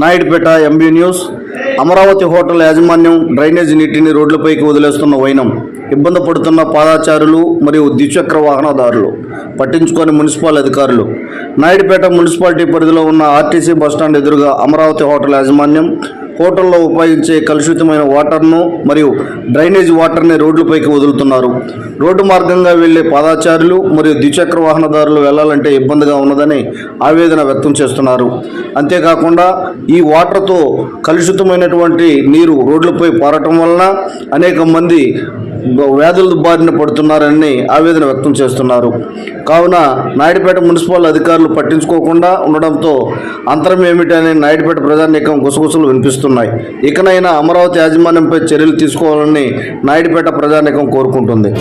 Naidupeta MB news Amaravati hotel యాజమాన్యం drainage నీటిని రోడ్లపైకి వదిలేస్తున్న వైనం. ఇబ్బంది పడుతున్న పాదాచారులు మరియు ద్విచక్ర వాహనదారులు పట్టించుకొని మున్సిపల్ అధికారులు. నాయుడుపేట మున్సిపాలిటీ పరిధిలో ఉన్న ఆర్టీసీ బస్టాండ్ ఎదురుగా అమరావతి హోటల్ యాజమాన్యం హోటల్లో ఉపయోగించే కలుషితమైన వాటర్ను మరియు డ్రైనేజ్ వాటర్ని రోడ్లపైకి వదులుతున్నారు. రోడ్డు మార్గంగా వెళ్ళే పాదాచారులు మరియు ద్విచక్ర వాహనదారులు వెళ్ళాలంటే ఇబ్బందిగా ఉన్నదని ఆవేదన వ్యక్తం చేస్తున్నారు. అంతేకాకుండా ఈ వాటర్తో కలుషితమైనటువంటి నీరు రోడ్లపై పారటం వలన అనేక మంది వ్యాధుల బారిన పడుతున్నారని ఆవేదన వ్యక్తం చేస్తున్నారు. కావున నాయుడుపేట మున్సిపల్ అధికారులు పట్టించుకోకుండా ఉండడంతో అంతరం ఏమిటని నాయుడుపేట ప్రజానీకం గుసగుసలు వినిపిస్తున్నాయి. ఇకనైనా అమరావతి యాజమాన్యంపై చర్యలు తీసుకోవాలని నాయుడుపేట ప్రజానీకం కోరుకుంటుంది.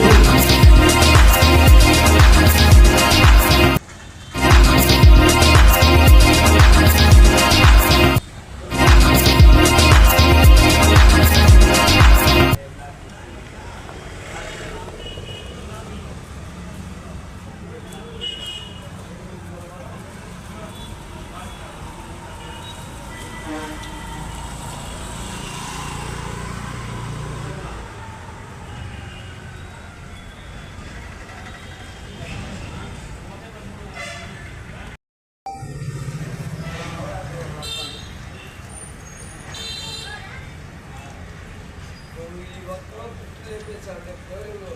pueblo